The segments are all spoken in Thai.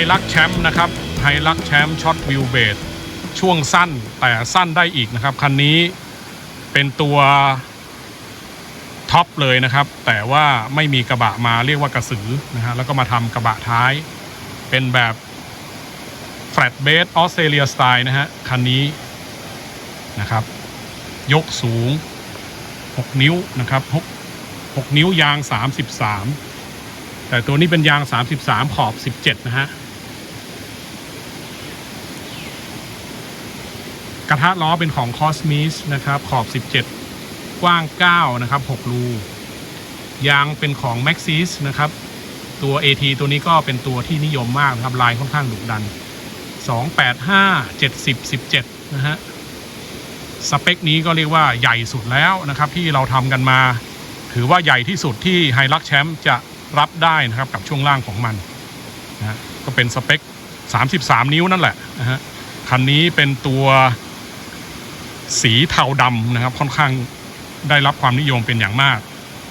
ไฮลักแชมป์นะครับไฮลักแชมป์ช็อตวิวเบสช่วงสั้นแต่สั้นได้อีกนะครับ คันนี้เป็นตัวท็อปเลยนะครับ แต่ว่าไม่มีกระบะมาเรียกว่ากระสือนะฮะแล้วก็มาทำกระบะท้าย เป็นแบบแฟลตเบสออสเตรเลียสไตล์นะฮะคันนี้นะครับ ยกสูง 6 นิ้วนะครับ6 6นิ้วยาง 33 แต่ตัวนี้เป็นยาง 33 ขอบ 17 นะฮะ กระทะล้อเป็นของ Cosmis นะครับ ขอบ 17 กว้าง 9 นะครับ 6 รู ยางเป็นของ Maxis นะครับ ตัว AT ตัวนี้ก็เป็นตัวที่นิยมมากนะครับ ลายค่อนข้างดุดัน 285 70 17 นะฮะ สเปคนี้ก็เรียกว่าใหญ่สุดแล้วนะครับ ที่เราทำกันมา ถือว่าใหญ่ที่สุดที่ไฮลักแชมป์จะรับได้นะครับกับช่วงล่างของมันนะฮะก็เป็นสเปค 33 นิ้วนั่นแหละนะฮะคันนี้เป็นตัว สีเทาดำนะครับ ค่อนข้างได้รับความนิยมเป็นอย่างมาก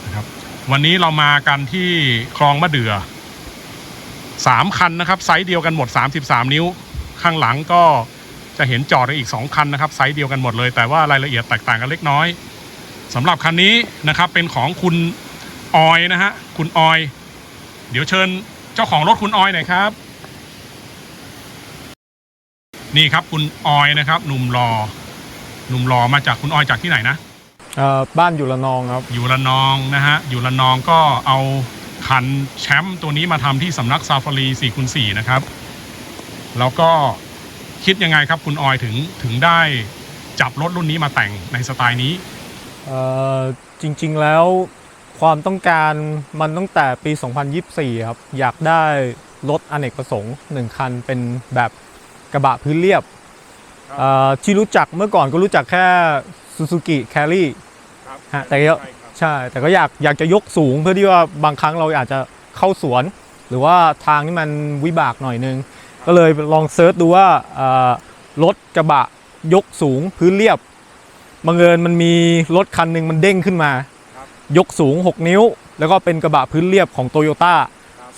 นะครับ วันนี้เรามากันที่คลองมะเดือ่อสามคันนะครับไซส์เดียวกันหมด 33 นิ้ว ข้างหลังก็จะเห็นจอดอีก 2 คันนะครับไซส์เดียวกันหมดเลย แต่ว่ารายละเอียดแตกต่างกันเล็กน้อยสำหรับคันนี้นะครับเป็นของคุณออยนะฮะคุณออย เดี๋ยวเชิญเจ้าของรถคุณออยหน่อยครับ นี่ครับคุณออยนะครับหนุ่มรอ หนุ่มรอมาจากคุณออยจากที่ไหนนะเอ่อบ้านอยู่ละนองครับ อยู่ระนองนะฮะอยู่ระนองก็เอาคันแชมป์ตัวนี้มาทำที่สำนักซาฟารี4คูณ4นะครับ แล้วก็คิดยังไงครับคุณออยถึงถึงได้จับรถรุ่นนี้มาแต่งในสไตล์นี้ เอ่อจริงๆแล้วความต้องการมันตั้งแต่ปี 2024 ครับ อยากได้รถอเนกประสงค์ 1 คันเป็นแบบกระบะพื้นเรียบครับเอ่อ ที่รู้จักเมื่อก่อนก็รู้จักแค่ Suzuki Carry ฮะแต่ก็ใช่แต่ก็อยากอยากจะยกสูงเพื่อที่ว่าบางครั้งเราอาจจะเข้าสวน หรือว่าทางที่มันวิบากหน่อยนึง ก็เลยลองเซิร์ชดูว่าเอ่อรถกระบะยกสูงพื้นเรียบบังเอิญมันมีรถคันหนึ่งมันเด้งขึ้นมาครับยกสูง 6 นิ้ว แล้วก็เป็นกระบะพื้นเรียบของโตโยต้า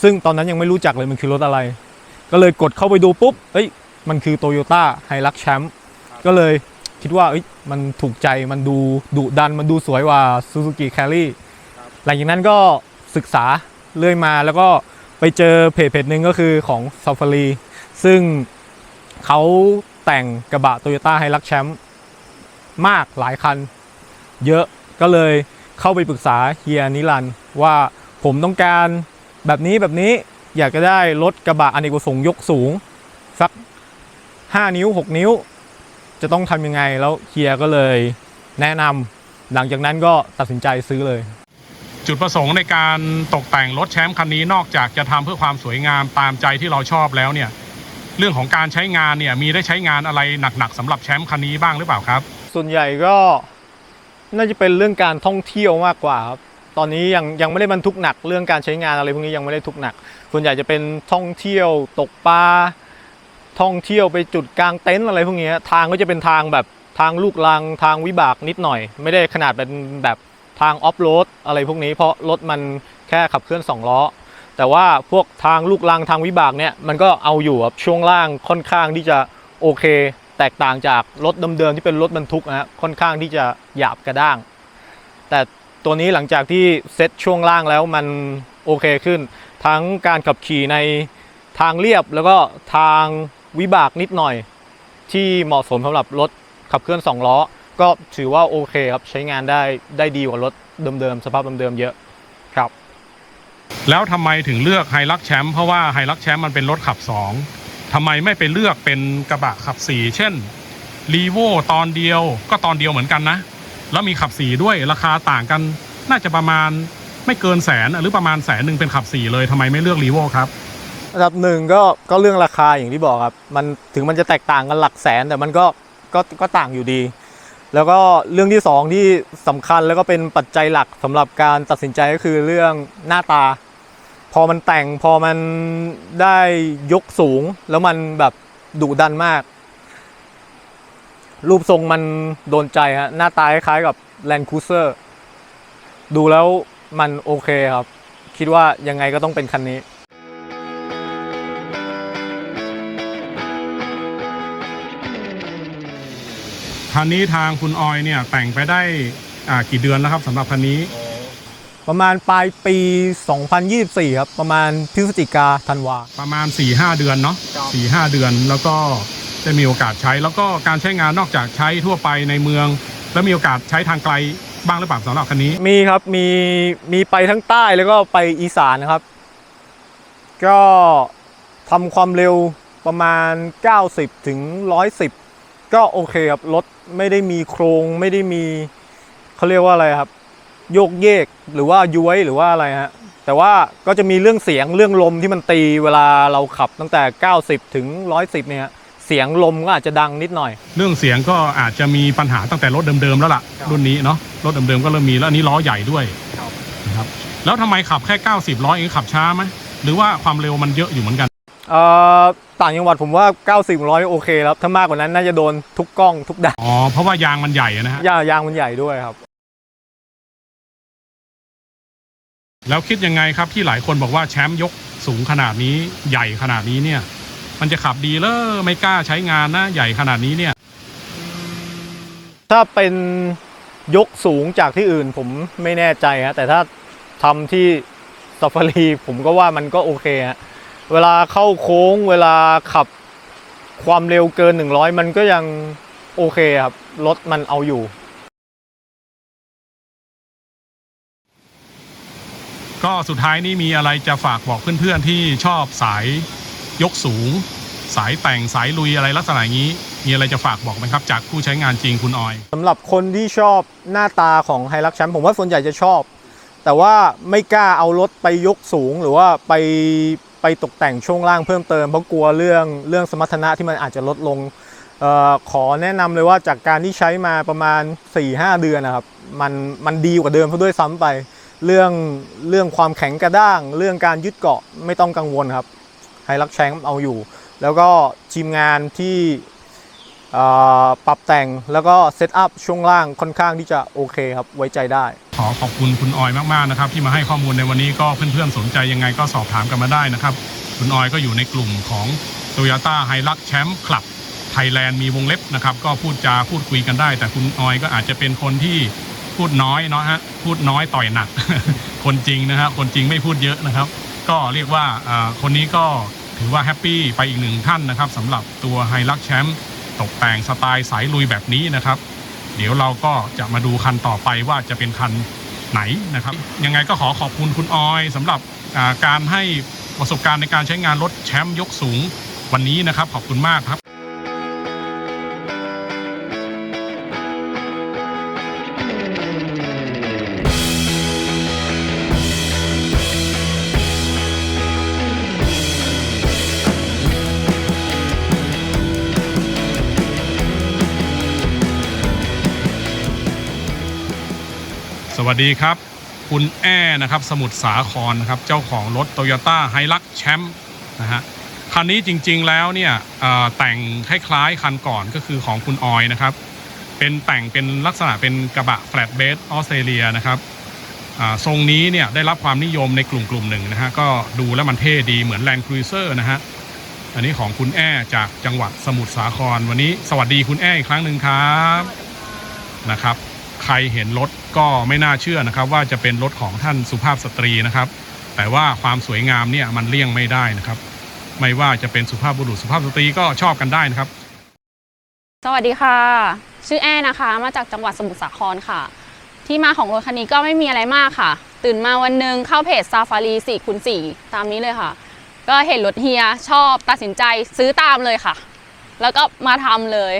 ซึ่งตอนนั้นยังไม่รู้จักเลยมันคือรถอะไร ก็เลยกดเข้าไปดูปุ๊บเอ้ย มันคือโตโยต้าไฮรักแชมป์ก็เลยคิดว่าเอ้ยมันถูกใจมันดูดุดันมันดูสวยกว่า Suzuki Carry หลังจากนั้นก็ศึกษาเรื่อยมาแล้วก็ไปเจอเพจเพจหนึ่งก็คือของ Safari ซึ่งเขาแต่งกระบะโตโยต้าไฮรักแชมป์มากหลายคัน เยอะก็เลยเข้าไปปรึกษาเฮียนิรันดร์ว่าผมต้องการแบบนี้แบบนี้อยากจะได้รถกระบะอเนกประสงค์ยกสูง สัก 5 นิ้ว 6 นิ้ว จะต้องทำยังไงแล้วเฮียก็เลยแนะนำหลังจากนั้นก็ตัดสินใจซื้อเลย จุดประสงค์ในการตกแต่งรถแชมป์คันนี้นอกจากจะทำเพื่อความสวยงามตามใจที่เราชอบแล้วเนี่ยเรื่องของการใช้งานเนี่ยมีได้ใช้งานอะไรหนักๆสำหรับแชมป์คันนี้บ้างหรือเปล่าครับ ส่วนใหญ่ก็น่าจะเป็นเรื่องการท่องเที่ยวมากกว่าครับตอนนี้ยังยังไม่ได้บรรทุกหนักเรื่องการใช้งานอะไรพวกนี้ยังไม่ได้ทุกหนัก ส่วนใหญ่จะเป็นท่องเที่ยวตกปลา ท่องเที่ยวไปจุดกลางเต็นท์อะไรพวกนี้ทางก็จะเป็นทางแบบทางลูกลังทางวิบากนิดหน่อย ไม่ได้ขนาดเป็นแบบทางออฟโรดอะไรพวกนี้ เพราะรถมันแค่ขับเคลื่อนสองล้อแต่ว่าพวกทางลูกลังทางวิบากเนี่ยมันก็เอาอยู่ครับช่วงล่างค่อนข้างที่จะโอเค แตกต่างจากรถเดิมๆที่เป็นรถบรรทุกนะฮะค่อนข้างที่จะหยาบกระด้าง แต่ตัวนี้หลังจากที่เซ็ตช่วงล่างแล้วมันโอเคขึ้น ทั้งการขับขี่ในทางเรียบแล้วก็ทาง วิบากนิดหน่อย ที่เหมาะสมสำหรับรถขับเคลื่อน 2 ล้อ ก็ถือว่าโอเคครับ ใช้งานได้ได้ดีกว่ารถเดิมๆ สภาพเดิมๆ เยอะครับ แล้วทำไมถึงเลือกไฮลักแชมป์เพราะว่าไฮลักแชมป์มันเป็นรถขับ 2ทำไมไม่ไปเลือกเป็นกระบะขับ 4 เช่นรีโวตอนเดียวก็ตอนเดียวเหมือนกันนะ แล้วมีขับ 4 ด้วยราคาต่างกันน่าจะประมาณไม่เกินแสนหรือประมาณแสนหนึ่งเป็นขับ 4 เลยทำไมไม่เลือกรีโวครับ อันดับหนึ่งก็ก็เรื่องราคาอย่างที่บอกครับ มันถึงมันจะแตกต่างกันหลักแสนแต่มันก็ก็ก็ต่างอยู่ดี แล้วก็เรื่องที่สองที่สำคัญแล้วก็เป็นปัจจัยหลักสำหรับการตัดสินใจก็คือเรื่องหน้าตา พอมันแต่งพอมันได้ยกสูง แล้วมันแบบดุดันมาก รูปทรงมันโดนใจฮะหน้าตาคล้ายกับ Land Cruiser ดูแล้วมันโอเคครับ คิดว่ายังไงก็ต้องเป็นคันนี้ คันนี้ทางคุณออยเนี่ยแต่งไปได้อ่ากี่เดือนแล้วครับสำหรับคันนี้ประมาณปลายปี 2024 ครับ ประมาณพฤศจิกาธันวา ประมาณ4ีหเดือนเนาะครับสี่ห้าเดือนแล้วก็ได้มีโอกาสใช้ แล้วก็การใช้งานนอกจากใช้ทั่วไปในเมือง แล้วมีโอกาสใช้ทางไกลบ้างหรือเปล่าสำหรับคันนี้ มีครับมีมีไปทั้งใต้แล้วก็ไปอีสานนะครับ ก็ทำความเร็วประมาณ 90ถึง110 ก็โอเคครับ รถไม่ได้มีโครงไม่ได้มีเขาเรียกว่าอะไรครับ โยกเยกหรือว่าย้วยหรือว่าอะไรฮะแต่ว่าก็จะมีเรื่องเสียงเรื่องลมที่มันตีเวลาเราขับตั้งแต่ 90 ถึง 110 เนี่ยเสียงลมก็อาจจะดังนิดหน่อย เรื่องเสียงก็อาจจะมีปัญหาตั้งแต่รถเดิมๆแล้วล่ะ รุ่นนี้เนาะรถเดิมๆก็เริ่มมีแล้วอันนี้ล้อใหญ่ด้วยครับนะครับแล้วทำไมขับแค่ 90ล้อเองขับช้าไหมหรือว่าความเร็วมันเยอะอยู่เหมือนกัน เอ่อต่างจังหวัดผมว่า 90 100 โอเคแล้วถ้ามากกว่านั้นน่าจะโดนทุกกล้องทุกด่านอ๋อ เพราะว่ายางมันใหญ่อะนะฮะ ยางยางมันใหญ่ด้วยครับ แล้วคิดยังไงครับที่หลายคนบอกว่าแชมป์ยกสูงขนาดนี้ใหญ่ขนาดนี้เนี่ย มันจะขับดีเลยไม่กล้าใช้งานนะใหญ่ขนาดนี้เนี่ย ถ้าเป็นยกสูงจากที่อื่นผมไม่แน่ใจฮะแต่ถ้าทำที่ซ a ฟารีผมก็ว่ามันก็โอเคฮะ เวลาเข้าโค้ง เวลาขับความเร็วเกิน 100 มันก็ยังโอเคครับ รถมันเอาอยู่ ก็สุดท้ายนี่มีอะไรจะฝากบอกเพื่อนๆที่ชอบสายยกสูง สายแต่งสายลุยอะไรลักษณะอย่างนี้ มีอะไรจะฝากบอกไหมครับจากผู้ใช้งานจริงคุณออยสำหรับคนที่ชอบหน้าตาของไฮรักแชมป์ผมว่าส่วนใหญ่จะชอบ แต่ว่าไม่กล้าเอารถไปยกสูงหรือว่าไป ไปตกแต่งช่วงล่างเพิ่มเติมเพราะกลัวเรื่องเรื่องสมรรถนะที่มันอาจจะลดลงออขอแนะนำเลยว่าจากการที่ใช้มาประมาณ 4-5 เดือนนะครับมันมันดีกว่าเดิมเพราะด้วยซ้ำไป เรื่องเรื่องความแข็งกระด้าง เรื่องการยึดเกาะไม่ต้องกังวลครับไฮรักแชงเอาอยู่ แล้วก็ทีมงานที่ ปรับแต่งแล้วก็เซตอัพช่วงล่างค่อนข้างที่จะโอเคครับไว้ใจได้ ขอขอบคุณคุณออยมากๆนะครับ ที่มาให้ข้อมูลในวันนี้ก็เพื่อนๆสนใจยังไงก็สอบถามกันมาได้นะครับ คุณออยก็อยู่ในกลุ่มของ Toyota h i l u x Champ Club Thailand มีวงเล็บนะครับ ก็พูดจาพูดคุยกันได้ แต่คุณออยก็อาจจะเป็นคนที่พูดน้อยเนาะฮะพูดน้อยต่อยหนัก คนจริงนะฮะคนจริงไม่พูดเยอะนะครับ ก็เรียกว่าคนนี้ก็ถือว่าแฮปปี้ไปอีกหนึ่งท่านนะครับสำหรับตัว h i l u x Champ ตกแต่งสไตล์สายลุยแบบนี้นะครับ เดี๋ยวเราก็จะมาดูคันต่อไปว่าจะเป็นคันไหนนะครับ ยังไงก็ขอขอบคุณคุณออยสำหรับการให้ประสบการณ์ในการใช้งานรถแชมป์ยกสูงวันนี้นะครับ ขอบคุณมากครับ วัสดีครับ คุณแอ้นะครับสมุทรสาครนะครับ เจ้าของรถ Toyota h i l u x แชมป์นะฮะคันนี้จริงๆแล้วเนี่ยแต่งคล้ายๆคันก่อนก็คือของคุณออยนะครับเป็นแต่งเป็นลักษณะเป็นกระบะแฟลตเบสออสเตรเลียนะครับทรงนี้เนี่ยได้รับความนิยมในกลุ่มกลุ่มหนึ่งนะฮะก็ดูแล้วมันเท่ดีเหมือน Land Cruiser นะฮะอันนี้ของคุณแอ้จากจังหวัดสมุทรสาคร วันนี้สวัสดีคุณแอ้อีกครั้งหนึ่งครับนะครับ ใครเห็นรถก็ไม่น่าเชื่อนะครับ ว่าจะเป็นรถของท่านสุภาพสตรีนะครับ แต่ว่าความสวยงามเนี่ยมันเลี่ยงไม่ได้นะครับ ไม่ว่าจะเป็นสุภาพบุรุษสุภาพสตรีก็ชอบกันได้นะครับ สวัสดีค่ะ ชื่อแอนะคะ มาจากจังหวัดสมุทรสาครค่ะ ที่มาของรถคันนี้ก็ไม่มีอะไรมากค่ะ ตื่นมาวันหนึ่งเข้าเพจซาฟารี4คูณ4ตามนี้เลยค่ะ ก็เห็นรถเฮียชอบตัดสินใจซื้อตามเลยค่ะ แล้วก็มาทำเลย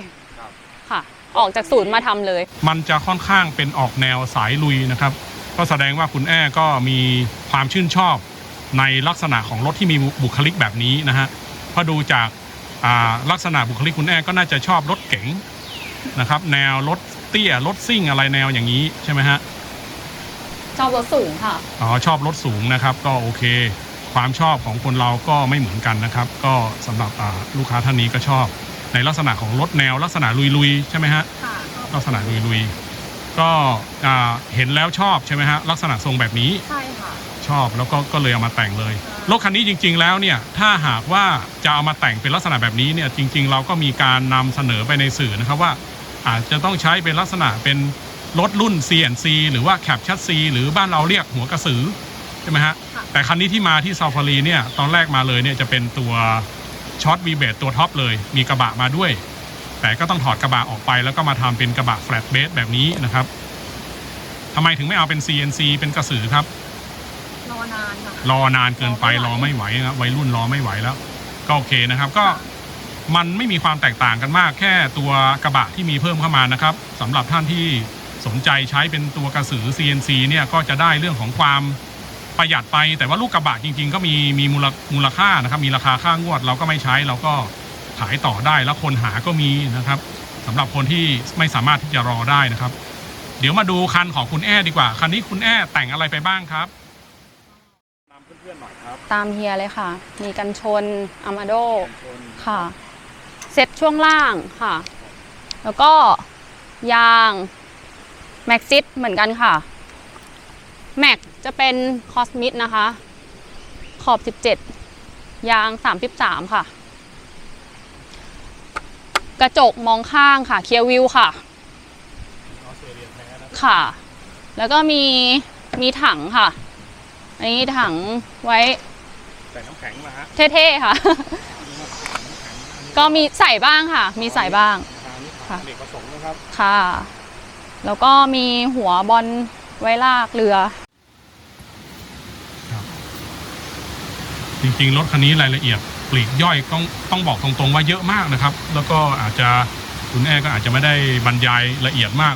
ออกจากศูนย์มาทำเลย มันจะค่อนข้างเป็นออกแนวสายลุยนะครับ ก็แสดงว่าคุณแอ้ก็มีความชื่นชอบในลักษณะของรถที่มีบุคลิกแบบนี้นะฮะเพราะดูจากอ่าลักษณะบุคลิกคุณแอ้ก็น่าจะชอบรถเก๋งนะครับ แนวรถเตี้ยรถซิ่งอะไรแนวอย่างนี้ใช่ไหมฮะชอบรถสูงค่ะอ๋อชอบรถสูงนะครับ ก็โอเค ความชอบของคนเราก็ไม่เหมือนกันนะครับ ก็สำหรับอ่าลูกค้าท่านนี้ก็ชอบ ในลักษณะของรถแนวลักษณะลุยๆใช่ไหมฮะค่ะลักษณะลุยๆก็อ่าเห็นแล้วชอบใช่ไหมฮะลักษณะทรงแบบนี้ใช่ค่ะ ชอบแล้วก็ก็เลยเอามาแต่งเลยรถคันนี้จริง ๆ แล้วเนี่ยถ้าหากว่าจะเอามาแต่งเป็นลักษณะแบบนี้เนี่ยจริง ๆ เราก็มีการนำเสนอไปในสื่อนะครับว่า อาจจะต้องใช้เป็นลักษณะเป็นรถรุ่น CNC หรือว่าแคปชัดซีหรือบ้านเราเรียกหัวกระสือใช่ไหมฮะค่ะ แต่คันนี้ที่มาที่ซาฟารีเนี่ยตอนแรกมาเลยเนี่ยจะเป็นตัว ช็อตวีเบตตัวท็อปเลย มีกระบะมาด้วย แต่ก็ต้องถอดกระบะออกไปแล้วก็มาทำเป็นกระบะแฟลตเบสแบบนี้นะครับทำไมถึงไม่เอาเป็น CNC เป็นกระสือครับ รอนานค่ะรอนานเกินไปรรออไม่ไม่ไหไหววนะวัยรุ่นรอไม่ไหวแล้ว ก็โอเคนะครับ ก็มันไม่มีความแตกต่างกันมาก แค่ตัวกระบะที่มีเพิ่มเข้ามานะครับสำหรับท่านที่สนใจใช้เป็นตัวกระสือ CNC เนี่ยก็จะได้เรื่องของความ ประหยัดไปแต่ว่าลูกกระบะจริง ๆ ก็มีมีมูลมูลค่านะครับ มีราคาค่างวดเราก็ไม่ใช้เราก็ขายต่อได้แล้วคนหาก็มีนะครับสำหรับคนที่ไม่สามารถที่จะรอได้นะครับ เดี๋ยวมาดูคันของคุณแอ้ดีกว่า คันนี้คุณแอ้แต่งอะไรไปบ้างครับนำเพื่อนๆหน่อยครับ ตามเฮียเลยค่ะ มีกันชนอามาโดค่ะ เซ็ตช่วงล่างค่ะ แล้วก็ยางแม็กซิสเหมือนกันค่ะแม็ก จะเป็นคอสมิดนะคะ ขอบ 17 ยาง 33 ค่ะ กระจกมองข้างค่ะ เคียร์วิวค่ะ ค่ะ แล้วก็มีมีถังค่ะ อันนี้ถังไว้ใส่น้ำแข็งมาฮะเท่ๆค่ะ ก็มีใส่บ้างค่ะ มีใส่บ้างทางนี้ค่ะเด็กประสงค์นะครับ ค่ะ แล้วก็มีหัวบอลไว้ลากเรือ จริงๆ รถคันนี้รายละเอียดปลีกย่อยต้องต้องบอกตรงๆ ว่าเยอะมากนะครับ แล้วก็อาจจะคุณแอ้ก็อาจจะไม่ได้บรรยายละเอียดมาก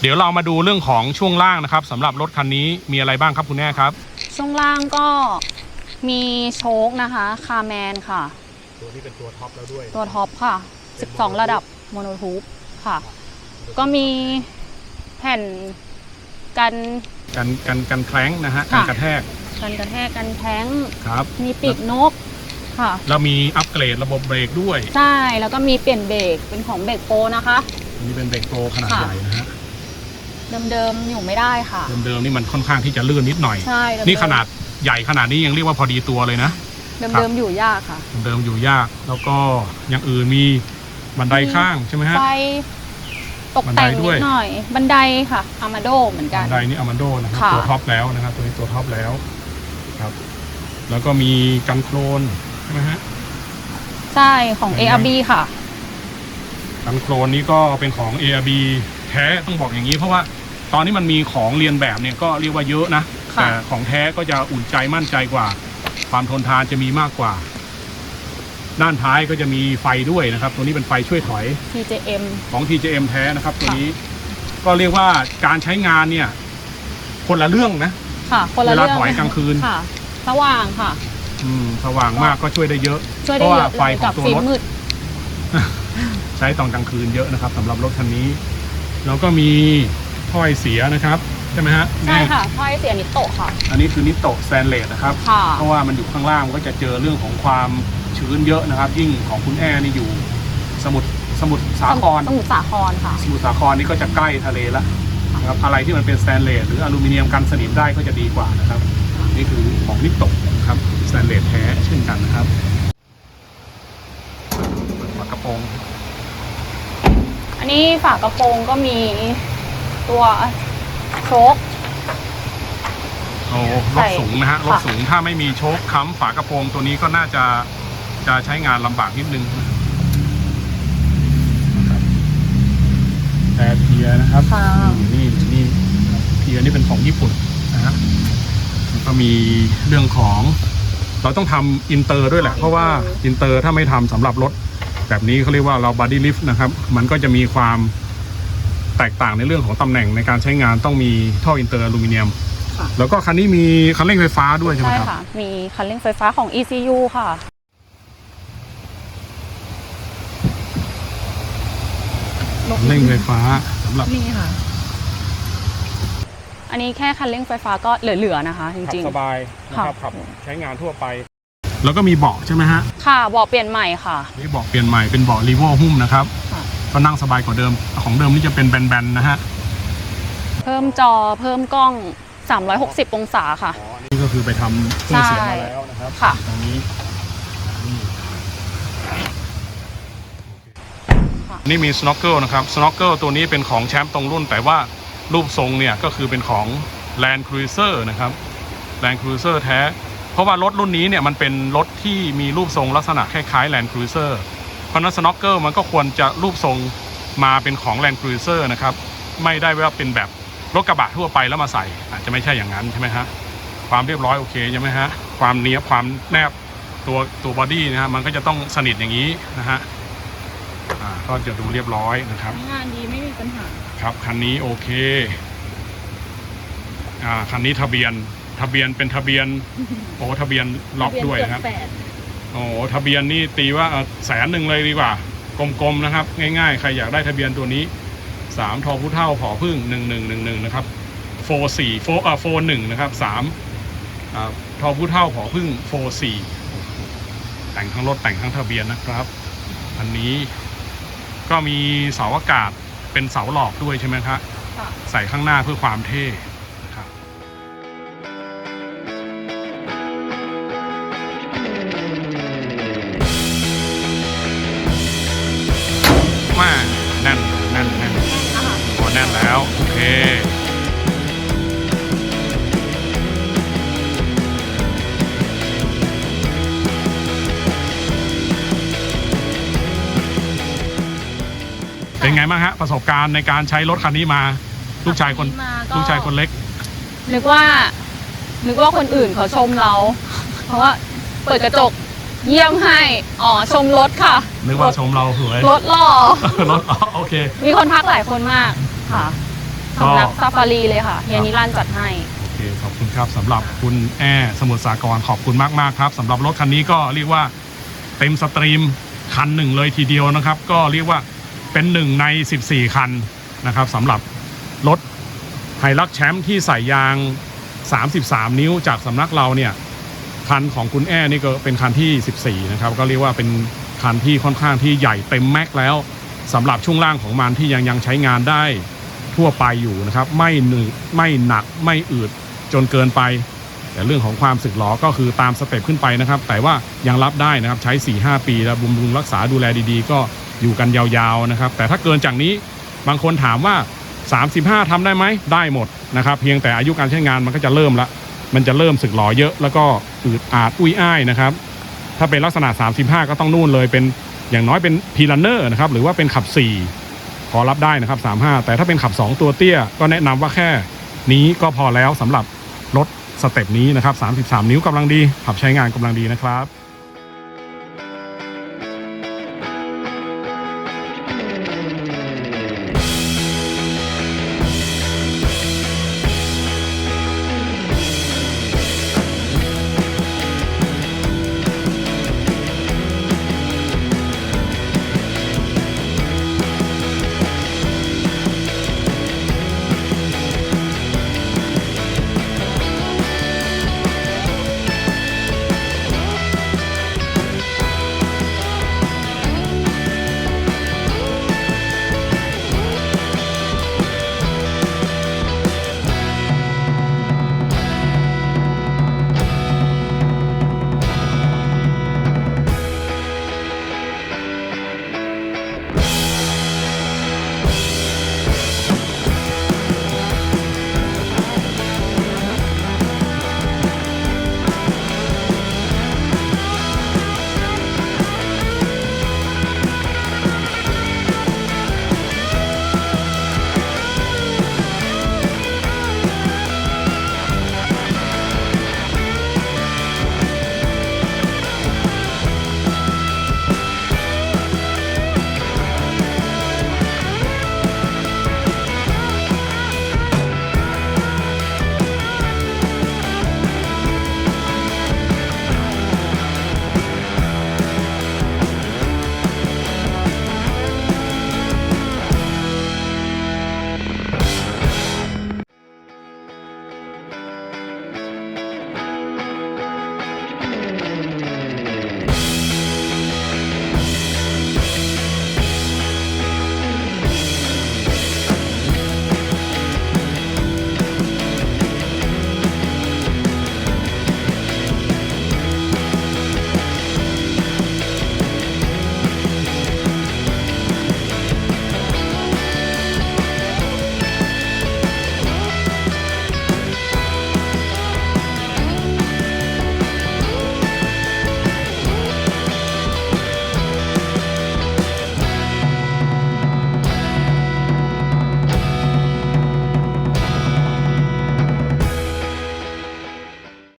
เดี๋ยวเรามาดูเรื่องของช่วงล่างนะครับสำหรับรถคันนี้มีอะไรบ้างครับคุณแอ้ครับ ช่วงล่างก็มีโชคนะคะคาแมนค่ะ ตัวนี้เป็นตัวท็อปแล้วด้วย ตัวท็อปค่ะ 12 ระดับโมโนทูปค่ะ ก็มีแผ่นกันกันกันกันแคล้งนะฮะค่ะกันกระแทก กันกระแทกกันแท้งครับ มีปีกนกค่ะ แล้วมีอัปเกรดระบบเบรกด้วย ใช่ แล้วก็มีเปลี่ยนเบรกเป็นของเบรกโปรนะคะอันนี้เป็นเบรกโปรขนาดค่ะใหญ่นะฮะ เดิมๆอยู่ไม่ได้ค่ะ เดิมๆนี่มันค่อนข้างที่จะลื่นนิดหน่อย ใช่เดิมๆนี่ขนาดใหญ่ขนาดนี้ยังเรียกว่าพอดีตัวเลยนะ เดิมๆอยู่ยากค่ะ เดิมอยู่ยาก แล้วก็อย่างอื่นมีบันไดข้างใช่ไหมฮะ ไฟตกแต่งบันไดด้นิวยดหน่อย บันไดค่ะอามาโดเหมือนกัน บันไดนี่อามันโดนะครับ ค่ะ ตัวท็อปแล้วนะครับ ตัวนี้ตัวท็อปแล้ว ครับ แล้วก็มีกันโคลนใช่ไหมฮะใช่ของเป็นไง ARB ค่ะ กันโคลนนี้ก็เป็นของ ARB แท้ต้องบอกอย่างนี้ เพราะว่าตอนนี้มันมีของเรียนแบบเนี่ยก็เรียกว่าเยอะนะค่ะ แต่ของแท้ก็จะอุ่นใจมั่นใจกว่า ความทนทานจะมีมากกว่า ด้านท้ายก็จะมีไฟด้วยนะครับ ตัวนี้เป็นไฟช่วยถอย TJM ของ TJM แท้นะครับ ตัวนี้ก็เรียกว่าการใช้งานเนี่ย คนละเรื่องนะ ค่ะ คนละเวลาเรื่องถอยกลางคืน ค่ะสว่างค่ะ อืมสว่างมากก็ช่วยได้เยอะช่วยเพได้ราะเยว่าอะไฟเลยขอกังบตัวฟิล์รมถ มืด ใช้ตอนกลางคืนเยอะนะครับสำหรับรถคันนี้ แล้วก็มีถ้อยเสียนะครับ ใช่ไหมฮะใช่แม่ค่ะถ้อยเสียนิโตะค่ะ อันนี้คือนิโตสแตนเลสนะครับ ค่ะ เพราะว่ามันอยู่ข้างล่างมันก็จะเจอเรื่องของความชื้นเยอะนะครับ ยิ่งของคุณแอร์นี่อยู่สมุทรสมุทรสาครสมุทรสาครค่ะ สมุทรสาครนี่ก็จะใกล้ทะเลละ นะครับอะไรที่มันเป็นสแตนเลสหรืออลูมิเนียมกันสนิมได้ก็จะดีกว่านะครับ นี่คือของนิโตะนะครับสแตนเลสแท้เช่นกันนะครับเปิดฝากระโปรง อันนี้ฝากระโปรงก็มีตัวโชคโอ้รใส่ถสูงนะฮะรถค่ะสูงถ้าไม่มีโชคค้ำฝากระโปรงตัวนี้ก็น่าจะจะใช้งานลำบากนิดนึงนะครับแต่เที ยร์นะครับค่ะ นี่นี่เทียร์นี่เป็นของญี่ปุ่นนะฮะแล้วก็มีเรื่องของ เราต้องทำอินเตอร์ด้วยแหละ เพราะว่าอินเตอร์ถ้าไม่ทำสำหรับรถ แบบนี้เขาเรียกว่าเราบ o ดี้ลิฟต์นะครับ มันก็จะมีความแตกต่างในเรื่องของตำแหน่งในการใช้งานต้องมีท่ออินเตอร์อลูมิเนียม ค่ะ แล้วก็คันนี้มีคันเร่งไฟฟ้าด้วยใช่ไหมใช่ครับ ค่ะ มีคันเร่งไฟฟ้าของ ECU ค่ะ เร่งไฟฟ้า สำหรับนี่ค่ะ อันนี้แค่คันเร่งไฟฟ้าก็เหลือๆนะคะ จขับริง สบายนะครับค่ะขับใช้งานทั่วไป แล้วก็มีเบาะใช่ไหมฮะๆ ค่ะบอกเปลี่ยนใหม่ค่ะ นี่เบาะเปลี่ยนใหม่เป็นเบาะรีโวหุ้มนะครับค่ะ ก็นั่งสบายกว่าเดิม ของเดิมนี่จะเป็นแบนๆนะฮะเพิ่มจอเพิ่มกล้อง 360 องศาค่ะอ๋ออันนี่ก็คือไปทำเครื่องเสียงมาแล้วนะครับค่ะ ตรงนี้นี่ค่ะ นี่มีสโน w เกิลนะครับสโน w เกิลตัวนี้เป็นของแชมป์ตรงรุ่น แต่ว่ารูปทรงเนี่ยก็คือเป็นของ Land Cruiser นะครับ Land Cruiser แท้ เพราะว่ารถรุ่นนี้เนี่ยมันเป็นรถที่มีรูปทรงลักษณะคล้ายๆ Land Cruiser เพราะนั้นสโน w เกิลมันก็ควรจะรูปทรงมาเป็นของ Land Cruiser นะครับ ไม่ได้ว่าเป็นแบบรถกระบะทั่วไปแล้วมาใส่ อาจจะไม่ใช่อย่างนั้นใช่ไหมฮะความเรียบร้อยโอเคใช่ไหมฮะความเนี้ยบความแนบตัวตัวบอดี้นะฮะมันก็จะต้องสนิทอย่างนี้นะฮะ อ่าก็จะดูเรียบร้อยนะครับ งานดีไม่มีปัญหา ครับคันนี้โอเคอ่าคันนี้ทะเบียนทะเบียนเป็นทะเบียน โอ้ทะเบียนล็อกด้วยนะครับโอ้ทะเบียนนี่ตีว่าเอ่อแสนหนึ่งเลยดีกว่า กลมๆนะครับ ง่ายๆ ใครอยากได้ทะเบียนตัวนี้สามทอผู้เท่าผอพึ่งหนึ่งหนึ่งหนึ่งหนึ่งนะครับโฟสี่โฟอ่าโฟหนึ่งนะครับสามอ่าทอผู้เท่าผอพึ่งโฟสี่แต่งทั้งรถแต่งทั้งทะเบียนนะครับ อันนี้ ก็มีเสาอากาศเป็นเสาหลอกด้วยใช่ไหมครับค่ะใส่ข้างหน้าเพื่อความเท่ เป็นไงบ้างฮะประสบการณ์ในการใช้รถคันนี้มา ลูกชายคนมาก็ ลูกชายคนเล็ก นึกว่า นึกว่าคนอื่นเขาชมเรา เพราะว่าเปิดกระจกเยี่ยมให้ อ๋อ ชมรถค่ะนึกว่าชมเราสวยรถหล่อ รถอ๋อโอเค มีคนทักหลายคนมากค่ะก็ สำนักซาฟารีเลยค่ะ เฮียนิรันดร์จัดให้ โอเคขอบคุณครับสำหรับคุณแอร์สมุทรสาครขอบคุณมาก ๆ ครับสำหรับรถคันนี้ก็เรียกว่าเต็มสตรีมคันหนึ่งเลยทีเดียวนะครับ ก็เรียกว่า เป็นหนึ่งใน 14 คันนะครับสำหรับรถไฮลักแชมป์ที่ใส่ยาง 33 นิ้วจากสำนักเราเนี่ยคันของคุณแอร์นี่ก็เป็นคันที่ 14 นะครับ ก็เรียกว่าเป็นคันที่ค่อนข้างที่ใหญ่เต็มแม็กแล้วสำหรับช่วงล่างของมันที่ยังยังใช้งานได้ทั่วไปอยู่นะครับ ไม่หนึไม่หนักไม่อืดจนเกินไป แต่เรื่องของความสึกหรอก็คือตามสเต็ปขึ้นไปนะครับ แต่ว่ายังรับได้นะครับใช้ 4-5 ปีแล้วบำรุงรักษาดูแลดีๆ ก็ อยู่กันยาวๆนะครับ แต่ถ้าเกินจากนี้บางคนถามว่า 35ทำได้ไหมได้หมดนะครับ เพียงแต่อายุการใช้งานมันก็จะเริ่มละ มันจะเริ่มสึกหรอเยอะ แล้วก็อืดอาดอุ้ยอ้ายนะครับ ถ้าเป็นลักษณะ 35 ก็ต้องนู่นเลยเป็นอย่างน้อยเป็นพีลันเนอร์นะครับหรือว่าเป็นขับ4พอรับได้นะครับ 35 แต่ถ้าเป็นขับ 2 ตัวเตี้ย ก็แนะนำว่าแค่นี้ก็พอแล้วสำหรับรถสเต็ปนี้นะครับ 33 นิ้วกำลังดีขับใช้งานกำลังดีนะครับ